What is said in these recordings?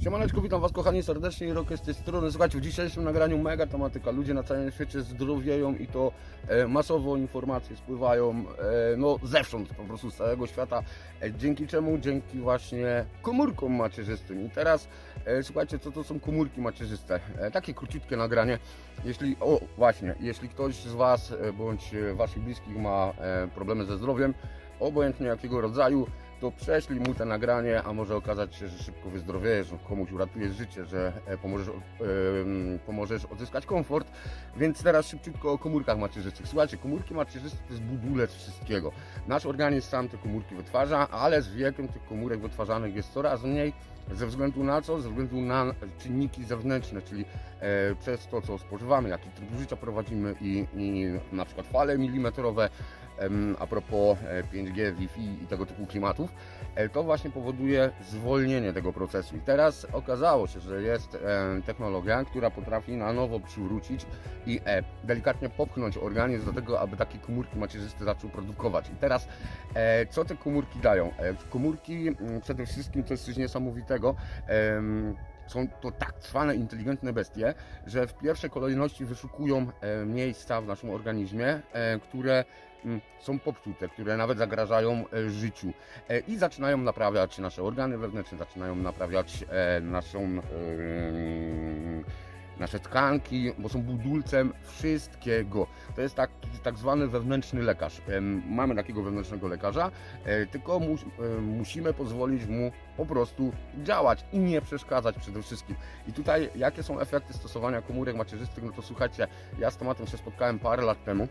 Siemaneczko, witam Was kochani serdecznie, Rok z tej strony. Słuchajcie, w dzisiejszym nagraniu mega tematyka. Ludzie na całym świecie zdrowieją i to e, masowo informacje spływają, e, no zewsząd po prostu z całego świata. E, dzięki czemu? Dzięki właśnie komórkom macierzystym. I teraz e, słuchajcie, co to są komórki macierzyste? E, takie króciutkie nagranie. Jeśli, o właśnie, jeśli ktoś z Was e, bądź Waszych bliskich ma e, problemy ze zdrowiem, obojętnie jakiego rodzaju, to prześlij mu to nagranie, a może okazać się, że szybko wyzdrowiejesz, że komuś uratujesz życie, że e, pomożesz, em, pomożesz odzyskać komfort. Więc teraz szybciutko o komórkach macierzystych. Słuchajcie, komórki macierzyste to jest budulec wszystkiego. Nasz organizm sam te komórki wytwarza, ale z wiekiem tych komórek wytwarzanych jest coraz mniej. Ze względu na co? Ze względu na czynniki zewnętrzne, czyli e, przez to, co spożywamy, jaki tryb życia prowadzimy i, i na przykład fale milimetrowe, a propos e, 5G, Wi-Fi i tego typu klimatów, e, to właśnie powoduje zwolnienie tego procesu. I teraz okazało się, że jest e, technologia, która potrafi na nowo przywrócić i e, delikatnie popchnąć organizm do tego, aby takie komórki macierzyste zaczął produkować. I teraz e, co te komórki dają? E, komórki przede wszystkim to jest coś niesamowitego. Są to tak zwane inteligentne bestie, że w pierwszej kolejności wyszukują e, miejsca w naszym organizmie, e, które są popsute, które nawet zagrażają e, życiu E, i zaczynają naprawiać nasze organy wewnętrzne, zaczynają naprawiać e, naszą nasze tkanki, bo są budulcem wszystkiego. To jest tak, tak zwany wewnętrzny lekarz. Mamy takiego wewnętrznego lekarza, tylko mus, e, musimy pozwolić mu po prostu działać i nie przeszkadzać przede wszystkim. I tutaj jakie są efekty stosowania komórek macierzystych? No to słuchajcie, ja z tematem się spotkałem parę lat temu.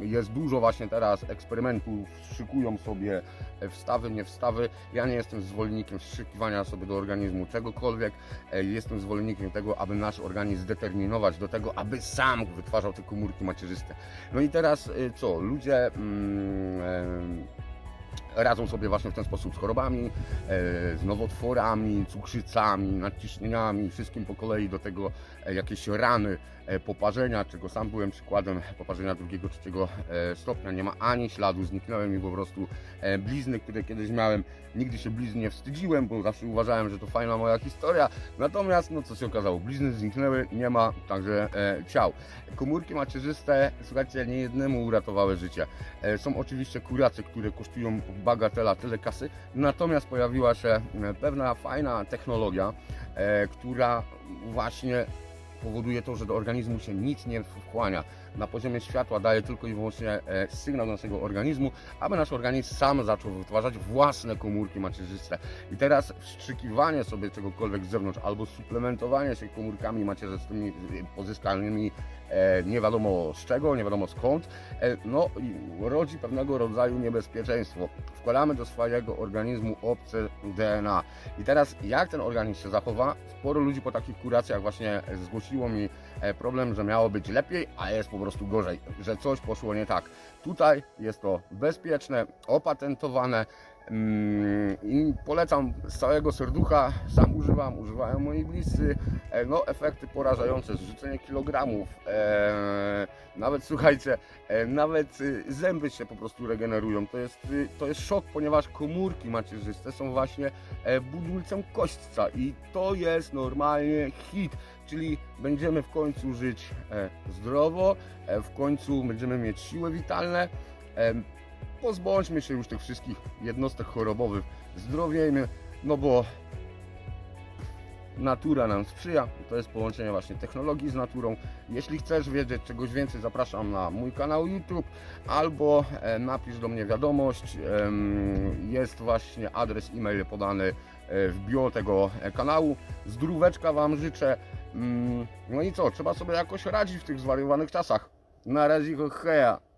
Jest dużo właśnie teraz eksperymentów, szykują sobie wstawy, nie wstawy. Ja nie jestem zwolennikiem wszykiwania sobie do organizmu czegokolwiek. E, Jestem zwolennikiem tego, aby nasz organizm zdeterminować do tego, aby sam wytwarzał te komórki macierzyste. No i teraz y, co? Ludzie mm, radzą sobie właśnie w ten sposób z chorobami, e, z nowotworami, cukrzycami, nadciśnieniami, wszystkim po kolei do tego e, jakieś rany, e, poparzenia, czego sam byłem przykładem poparzenia drugiego, trzeciego stopnia. Nie ma ani śladu, zniknęły mi po prostu blizny, które kiedyś miałem. Nigdy się blizn nie wstydziłem, bo zawsze uważałem, że to fajna moja historia. Natomiast, no co się okazało, blizny zniknęły, nie ma, także ciał. Komórki macierzyste, słuchajcie, nie jednemu uratowały życie. Są oczywiście kuracy, które kosztują bagatela tyle kasy, natomiast pojawiła się e, pewna fajna technologia, e, która właśnie powoduje to, że do organizmu się nic nie wchłania. Na poziomie światła daje tylko i wyłącznie e, sygnał do naszego organizmu, aby nasz organizm sam zaczął wytwarzać własne komórki macierzyste. I teraz wstrzykiwanie sobie czegokolwiek z zewnątrz albo suplementowanie się komórkami macierzystymi e, pozyskanymi e, nie wiadomo z czego, nie wiadomo skąd, no rodzi pewnego rodzaju niebezpieczeństwo. Wkładamy do swojego organizmu obce DNA. I teraz jak ten organizm się zachowa? Sporo ludzi po takich kuracjach właśnie zgłosiło mi problem, że miało być lepiej, a jest po prostu gorzej, że coś poszło nie tak. Tutaj jest to bezpieczne, opatentowane, I polecam z całego serducha, sam używam, używają moi bliscy. E, No, efekty porażające, zrzucenie kilogramów, e, nawet słuchajcie, e, nawet y, zęby się po prostu regenerują. To jest, y, to jest szok, ponieważ komórki macierzyste są właśnie budulcem kośćca i to jest normalnie hit, czyli będziemy w końcu żyć zdrowo, w końcu będziemy mieć siły witalne. Pozbądźmy się już tych wszystkich jednostek chorobowych, zdrowiejmy, no bo natura nam sprzyja, to jest połączenie właśnie technologii z naturą. Jeśli chcesz wiedzieć czegoś więcej, zapraszam na mój kanał YouTube albo e, napisz do mnie wiadomość. Jest właśnie adres e-mail podany e, w bio tego e, kanału. Zdróweczka Wam życzę. Mm, No i co, trzeba sobie jakoś radzić w tych zwariowanych czasach. Na razie, heja.